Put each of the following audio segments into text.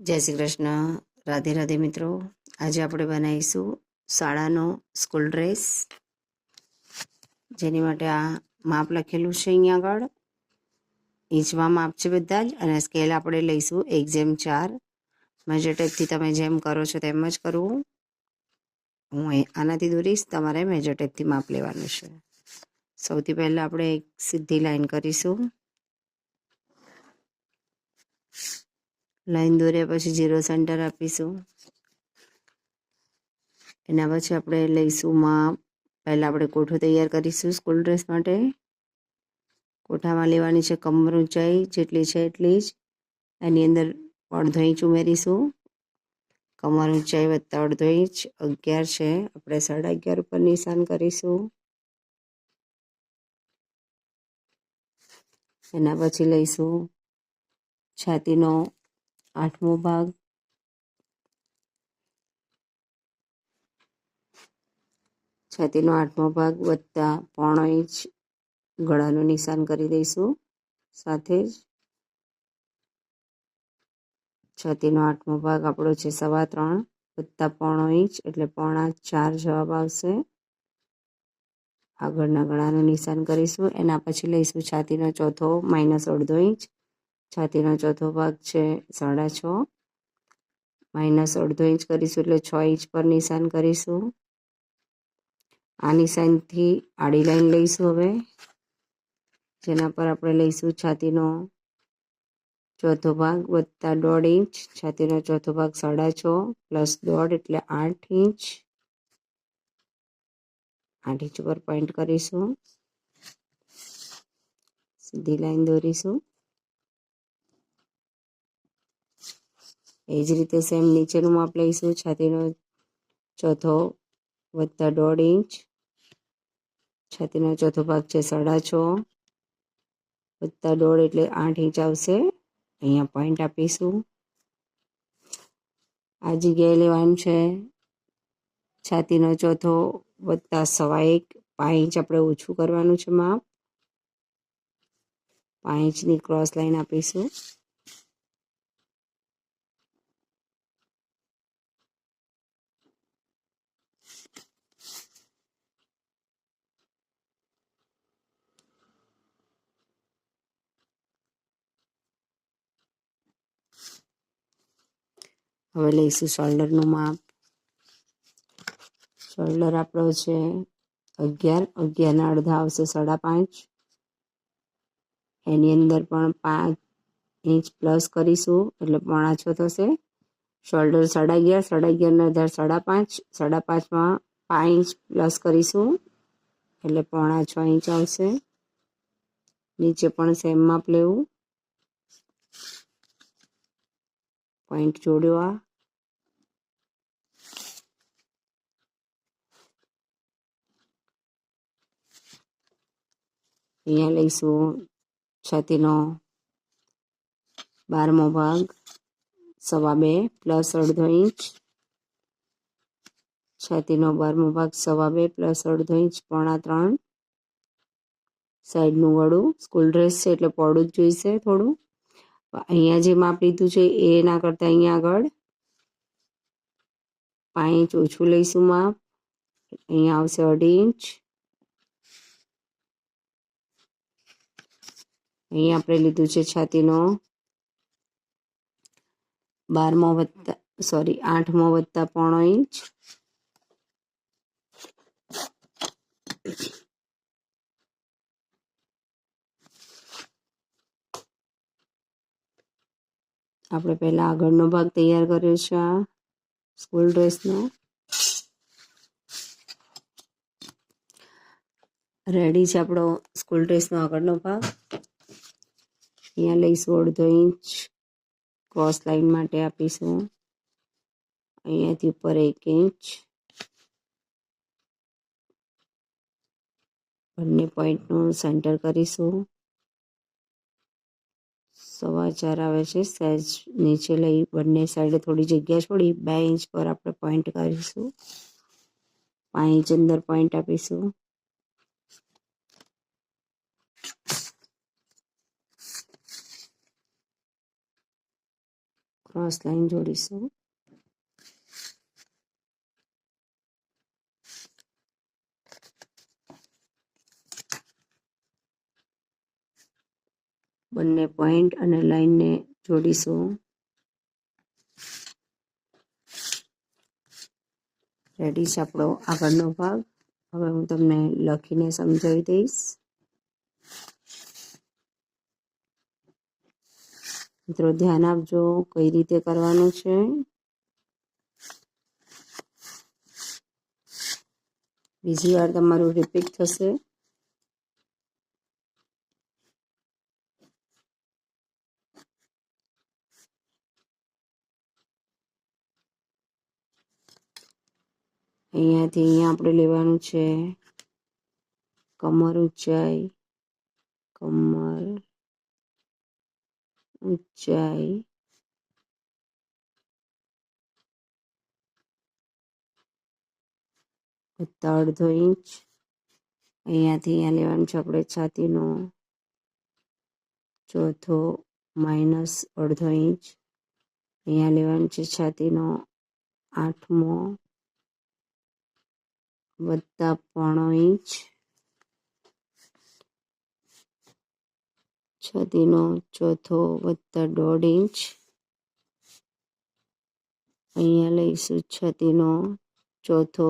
જય શ્રી કૃષ્ણ. રાધે રાધે મિત્રો, આજે આપણે બનાવીશું શાળાનો સ્કૂલ ડ્રેસ જેની માટે આ માપ લખેલું છે અહીંયા આગળ. ઇંચમાં માપ છે બધા જ અને સ્કેલ આપણે લઈશું એક જેમ ચાર. મેજર ટેપથી તમે જેમ કરો છો તેમ જ કરવું. હું આનાથી દોરીશ, તમારે મેજર ટેપથી માપ લેવાનું છે. સૌથી પહેલાં આપણે એક સીધી લાઈન કરીશું. લાઈન દોર્યા પછી ઝીરો સેન્ટર આપીશું. એના પછી આપણે લઈશું માપ. પહેલાં આપણે કોઠો તૈયાર કરીશું સ્કૂલ ડ્રેસ માટે. કોઠામાં લેવાની છે કમર ઊંચાઈ જેટલી છે એટલી જ. એની અંદર અડધો ઇંચ ઉમેરીશું. કમર ઊંચાઈ વત્તા અડધો ઇંચ, અગિયાર છે. આપણે સાડા અગિયાર ઉપર નિશાન કરીશું. એના પછી લઈશું છાતીનો આઠમો ભાગ. છાતીનો આઠમો ભાગ વત્તા પોણો ઇંચ ગળાનું નિશાન કરી દઈશું. સાથે જ છાતીનો આઠમો ભાગ આપણો છે સવા ત્રણ વત્તા પોણો ઇંચ એટલે પોણા ચાર જવાબ આવશે. આગળના ગળાનું નિશાન કરીશું. એના પછી લઈશું છાતીનો ચોથો માઇનસ અડધો ઇંચ. છાતીનો ચોથો ભાગ છે, સાડા છ. માઇનસ અડધો ઇંચ કરીશું એટલે છ ઇંચ પર નિશાન કરીશું. આ નિશાનથી આડી લાઈન લઈશું હવે. જેના પર આપણે લઈશું છાતીનો ચોથો ભાગ વત્તા દોઢ ઇંચ છાતીનો ચોથો ભાગ સાડા છ પ્લસ દોઢ એટલે આઠ ઇંચ આઠ ઇંચ ઉપર પોઈન્ટ કરીશું. સીધી લાઈન દોરીશું. એ જ રીતે સેમ નીચેનું માપ લઈશું. છાતીનો ચોથો વત્તા દોઢ ઇંચ. છાતીનો ચોથો ભાગ છે સાડા છ. વત્તા દોઢ એટલે આઠ ઇંચ આવશે. અહીંયા પોઈન્ટ આપીશું. આ જગ્યાએ લેવાનું છે છાતીનો ચોથો વત્તા સવા એક. પાંચ ઇંચ આપણે ઓછું કરવાનું છે માપ પાંચ ઇંચની ક્રોસ લાઈન આપીશું. હવે લઈશું શોલ્ડરનું માપ. શોલ્ડર આપણો છે અગિયાર, અગિયારના અડધા આવશે સાડા પાંચ. એની અંદર પણ પાંચ ઇંચ પ્લસ કરીશું એટલે પોણા છ થશે. શોલ્ડર સાડા અગિયાર, સાડા અગિયારના અઢાર સાડા પાંચ, સાડા પાંચમાં પાંચ ઇંચ પ્લસ કરીશું એટલે પોણા છ ઇંચ આવશે. નીચે પણ સેમ માપ લેવું. પોઈન્ટ જોડ્યો આ. અહીંયા લઈશું. છાતીનો બારમો ભાગ, સવા બે પ્લસ અડધો ઇંચ. છાતીનો બારમો ભાગ, સવા બે પ્લસ અડધો ઇંચ, પોણા ત્રણ. સાઈડનું વડું સ્કૂલ ડ્રેસ છે એટલે પોડું જ જોઈશે થોડું. અહીંયા જે માપ લીધું છે એના કરતાં અહીંયા આગળ. પાંચ ઓછું લઈશું માપ. અહીંયા આવશે અઢી ઇંચ. અહીંયા આપણે લીધું છે છાતીનો બારમો વત્તા સોરી આઠમો વત્તા પોણો ઇંચ. આપણે પહેલા આગળનો ભાગ તૈયાર કર્યો છે આ સ્કૂલ ડ્રેસનો. રેડી છે આપણો સ્કૂલ ડ્રેસનો આગળનો ભાગ. અહીંયા લઈશું અડધો ઇંચ. ક્રોસ લાઈન માટે આપીશું. અહીંયાથી ઉપર એક ઇંચ. બંને પોઈન્ટનું સેન્ટર કરીશું. સવા ચાર આવે છે સહેજ નીચે લઈ બંને સાઈડે થોડી જગ્યા છોડી બે ઇંચ પર આપણે પોઈન્ટ કરીશું પાંચ ઇંચ અંદર પોઈન્ટ આપીશું. ક્રોસ લાઈન જોડીશું. બંને પોઈન્ટ અને લાઈનને જોડીશું. રેડી છે આપણો આગળનો ભાગ. હવે હું તમને લખીને સમજાવી દઈશ. મિત્રો ધ્યાન આપજો કઈ રીતે કરવાનું છે. બીજી વાર તમારું રિપીટ થશે. અહીંયાથી અહીંયા આપણે લેવાનું છે કમર ઊંચાઈ, કમર ઊંચાઈ બધા અડધો ઇંચ. અહીંયાથી અહીંયા લેવાનું છે આપણે છાતીનો ચોથો માઇનસ અડધો ઇંચ. અહીંયા લેવાનું છે છાતીનો આઠમો વત્તા પોણો ઇંચ. છાતીનો ચોથો વત્તા દોઢ ઇંચ. અહીંયા લઈશું છતીનો ચોથો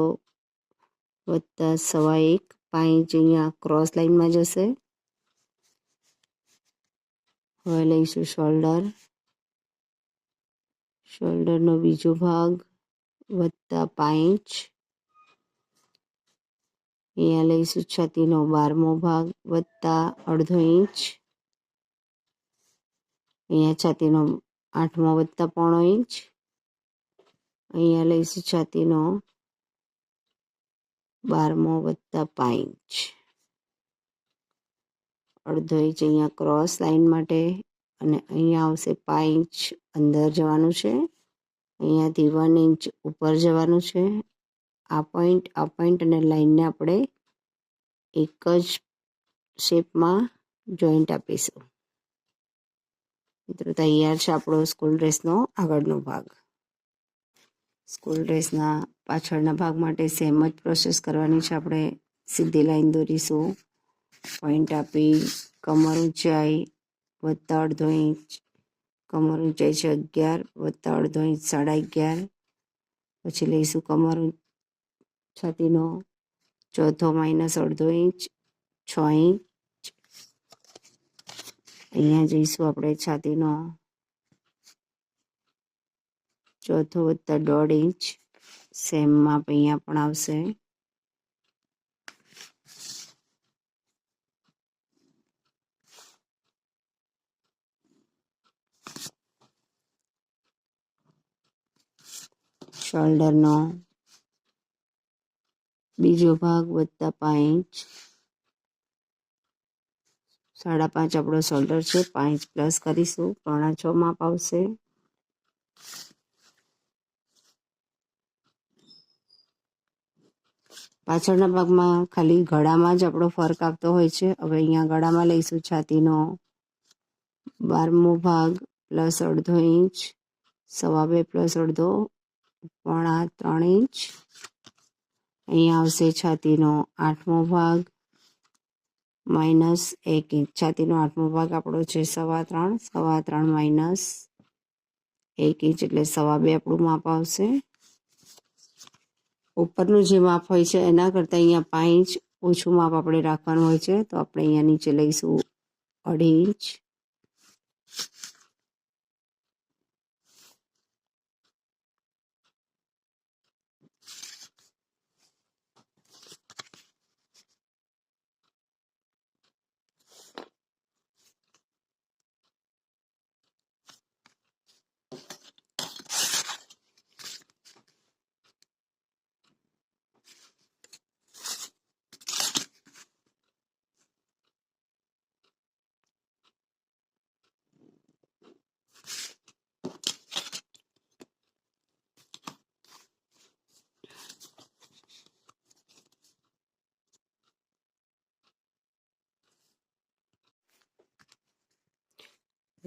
વત્તા સવા એક. પાંચ અહીંયા ક્રોસ લાઇનમાં જશે. હવે લઈશું શોલ્ડર શોલ્ડરનો બીજો ભાગ વત્તા પાંચ અહીંયા લઈશું છતીનો બારમો ભાગ વત્તા અડધો ઇંચ. અહીંયા છાતીનો આઠમો વત્તા પોણો ઇંચ. અહીંયા લઈશું છાતીનો બારમો વત્તા પાંચ અડધો ઇંચ અહીંયા ક્રોસ લાઇન માટે અને અહીંયા આવશે પાંચ અંદર જવાનું છે. અહીંયાથી વન ઇંચ ઉપર જવાનું છે. આ પોઈન્ટ આ પોઈન્ટ અને લાઇનને આપણે એક જ શેપમાં જોઈન્ટ આપીશું. મિત્રો, તૈયાર છે આપણો સ્કૂલ ડ્રેસનો આગળનો ભાગ. સ્કૂલ ડ્રેસના પાછળના ભાગ માટે સેમ જ પ્રોસેસ કરવાની છે આપણે. સીધી લાઈન દોરીશું. પોઈન્ટ આપી, કમર ઊંચાઈ વત્તા અડધો ઇંચ કમર ઊંચાઈ છે અગિયાર વત્તા અડધો ઇંચ સાડા અગિયાર. પછી લઈશું કમર છાતીનો. ચોથો માઇનસ અડધો ઇંચ, છ ઇંચ. અહીંયા જઈશું આપણે છાતીનો. ચોથો વત્તા દોઢ ઇંચ. સેમ માપ અહીંયા પણ આવશે. શોલ્ડરનો બીજો ભાગ વત્તા પાંચ સાડા પાંચ આપણો શોલ્ડર છે, પાંચ પ્લસ કરીશું, પોણા છ માપ આવશે. પાછળના ભાગમાં ખાલી ગળામાં જ આપણો ફરક આવતો હોય છે. હવે અહીંયા ગળામાં લઈશું છાતીનો બારમો ભાગ પ્લસ અડધો ઇંચ, સવા બે પ્લસ અડધો, પોણા ત્રણ ઇંચ. અહીંયા આવશે છાતીનો આઠમો ભાગ માઇનસ એક ઇંચ. છાતીનો આઠમો ભાગ આપણો છે સવા ત્રણ. સવા ત્રણ માઇનસ એક ઇંચ એટલે સવા બે આપણું માપ આવશે. ઉપરનું જે માપ હોય છે એના કરતાં અહીંયા પાંચ ઓછું માપ આપણે રાખવાનું હોય છે. તો આપણે અહીંયા નીચે લઈશું અઢી ઇંચ.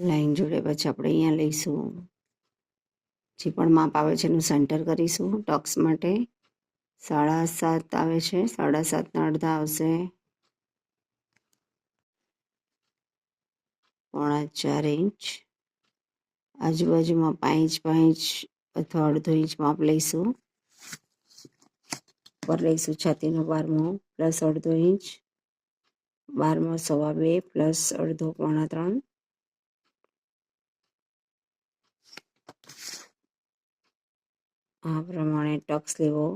લાઈન જોડે પછી આપણે અહીંયા લઈશું. જે પણ માપ આવે છે એનું સેન્ટર કરીશું. ટોક્સ માટે સાડા સાત આવે છે. સાડા સાતના અડધા આવશે. પોણા ચાર ઇંચ. આજુબાજુમાં પાંચ પાંચ અથવા અડધો ઇંચ માપ લઈશું. પર લઈશું છાતીનો બારમો પ્લસ અડધો ઇંચ. બારમો સવા બે પ્લસ અડધો પોણા ત્રણ. આ પ્રમાણે ટક્સ લેવો.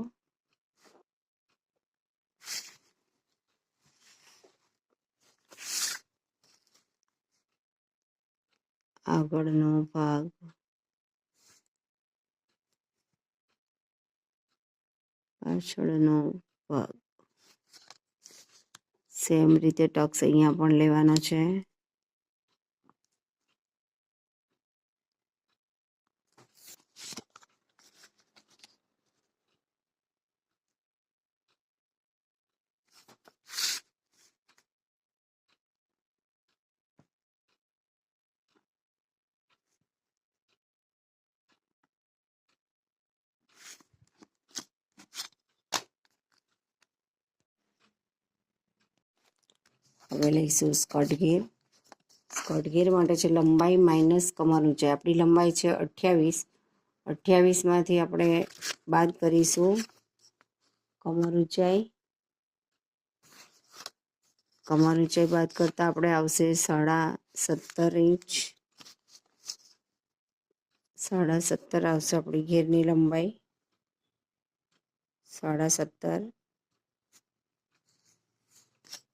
આગળનો ભાગ. પાછળનો ભાગ. સેમ રીતે ટક્સ અહીંયા પણ લેવાનો છે. હવે લઈશું સ્કર્ટ ગેર. માટે છે લંબાઈ માઇનસ કમર ઊંચાઈ આપણી લંબાઈ છે અઠ્યાવીસ. અઠ્યાવીસમાંથી આપણે બાદ કરીશું. કમર ઊંચાઈ. કમર ઊંચાઈ બાદ કરતાં આપણે આવશે સાડા સત્તર ઇંચ. સાડા સત્તર આવશે આપણી ઘેરની લંબાઈ. સાડા સત્તર.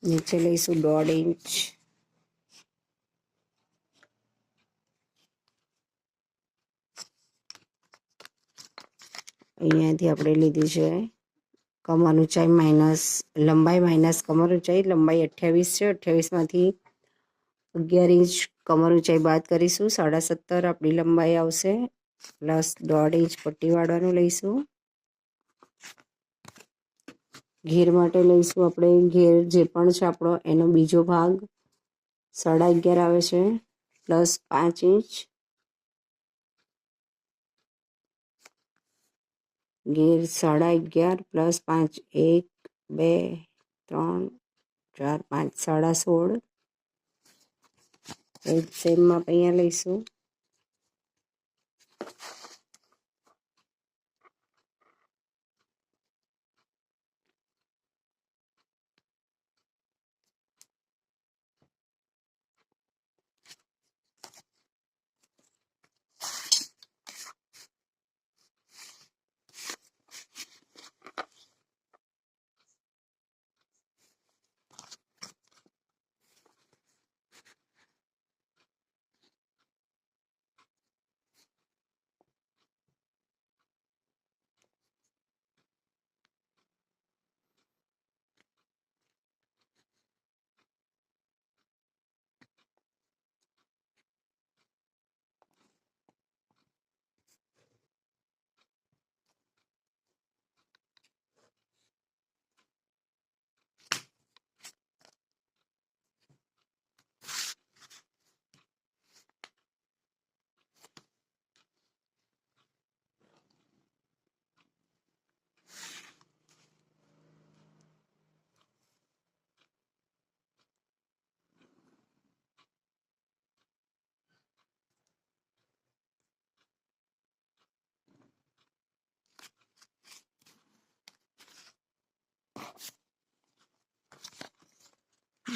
નીચે લઈશું દોઢ ઇંચ. અહીંયાથી આપણે લીધી છે કમર ઊંચાઈ માઇનસ લંબાઈ માઇનસ કમર ઊંચાઈ, લંબાઈ અઠ્યાવીસ છે. અઠ્યાવીસમાંથી અગિયાર ઇંચ કમર ઊંચાઈ બાદ કરીશું. સાડા સત્તર આપણી લંબાઈ આવશે. પ્લસ દોઢ ઇંચ પટ્ટી વાળવાનું લઈશું. ઘેર માટે લઈશું આપણે. ઘેર જે પણ છે આપણો, એનો બીજો ભાગ. સાડા અગિયાર આવે છે. પ્લસ પાંચ ઇંચ. ઘેર સાડા અગિયાર, પ્લસ પાંચ એક, બે, ત્રણ, ચાર, પાંચ, સાડા સોળ. સેમ માપ અહીંયા લઈશું.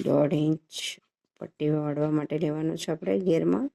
દોઢ ઇંચ પટ્ટી વાળવા માટે લેવાનું છે આપણે ગેરમાં.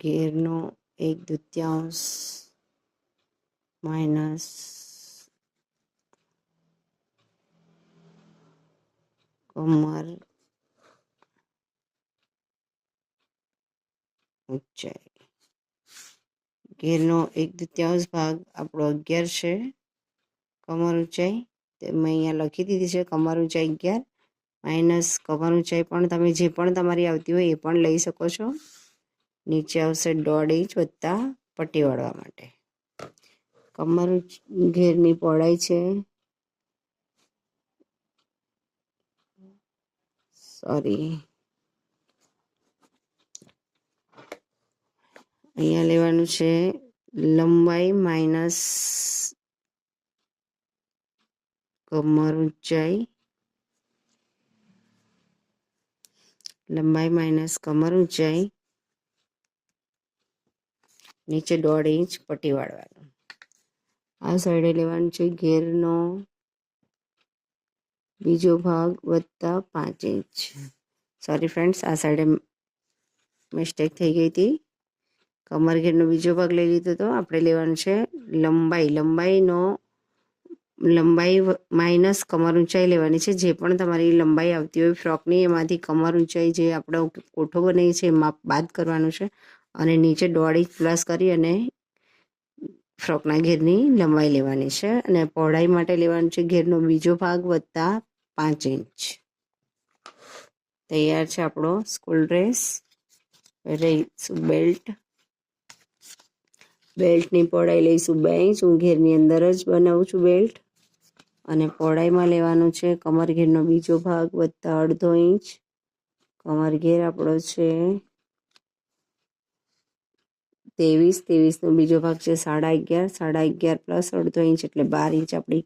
ઘેરનો એક દૃત્યાંશ માઇનસ કમર ઊંચાઈ. ઘેરનો એક દૃત્યાંશ ભાગ આપણો અગિયાર છે. કમર ઊંચાઈ, તે મેં અહીંયા લખી દીધી છે, કમર ઊંચાઈ અગિયાર, માઇનસ કમર ઊંચાઈ પણ તમે જે પણ તમારી આવતી હોય એ પણ લઈ શકો છો. નીચે આવશે દોઢ ઇંચ વત્તા પટ્ટી વાળવા માટે. કમર ઘેરની પહોળાઈ છે. સોરી અહીંયા લેવાનું છે લંબાઈ માઇનસ કમર ઊંચાઈ. લંબાઈ માઇનસ કમર ઊંચાઈ. નીચે દોઢ ઇંચ પટ્ટી વાળવાનું. આ સાઈડે લેવાનું છે ઘેરનો બીજો ભાગ વત્તા પાંચ ઇંચ. સોરી ફ્રેન્ડ્સ આ સાઈડે મિસ્ટેક થઈ ગઈ હતી. કમર ઘેરનો બીજો ભાગ લઈ લીધો તો આપણે લેવાનું છે લંબાઈ. લંબાઈનો, લંબાઈ માઇનસ કમર ઊંચાઈ લેવાની છે. જે પણ તમારી લંબાઈ આવતી હોય ફ્રોકની એમાંથી કમર ઊંચાઈ જે આપણો કોઠો બને છે એ માપ બાદ કરવાનું છે. અને નીચે દોઢ ઇંચ પ્લસ કરી અને ફ્રોકના ઘેરની લંબાઈ લેવાની છે અને પહોળાઈ માટે લેવાનું છે ઘેરનો બીજો ભાગ વત્તા પાંચ ઇંચ. તૈયાર છે આપણો સ્કૂલ ડ્રેસ. રહીશું બેલ્ટ. બેલ્ટની પહોળાઈ લઈશું બે ઇંચ. હું ઘેરની અંદર જ બનાવું છું બેલ્ટ. અને પહોળાઈમાં લેવાનું છે કમર ઘેરનો બીજો ભાગ વત્તા અડધો ઇંચ. કમર ઘેર આપણો છે ત્રેવીસ ત્રેવીસનો બીજો ભાગ છે સાડા અગિયાર. સાડા અગિયાર પ્લસ અડધો ઇંચ એટલે બાર ઇંચ આપણી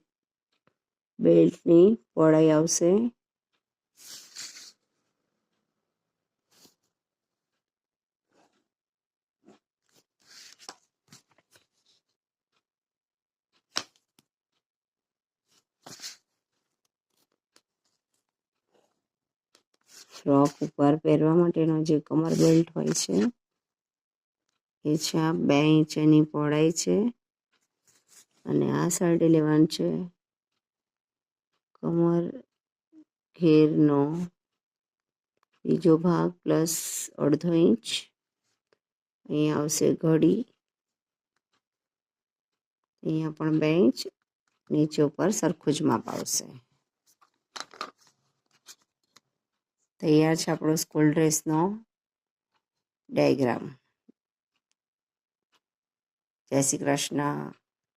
બેલ્ટની પહોળાઈ આવશે. ફ્રોક ઉપર પહેરવા માટેનો જે કમર બેલ્ટ હોય છે. એ છે આ બે ઇંચ એની પહોળાઈ છે અને આ સાઈડે લેવાનું છે કમર ઘેરનો બીજો ભાગ પ્લસ અડધો ઇંચ. અહીંયા આવશે ઘડી. અહીંયા પણ બે ઇંચ. નીચે ઉપર સરખું જ માપ આવશે. તૈયાર છે આપણો સ્કૂલ ડ્રેસનો ડાયગ્રામ જય શ્રી કૃષ્ણ.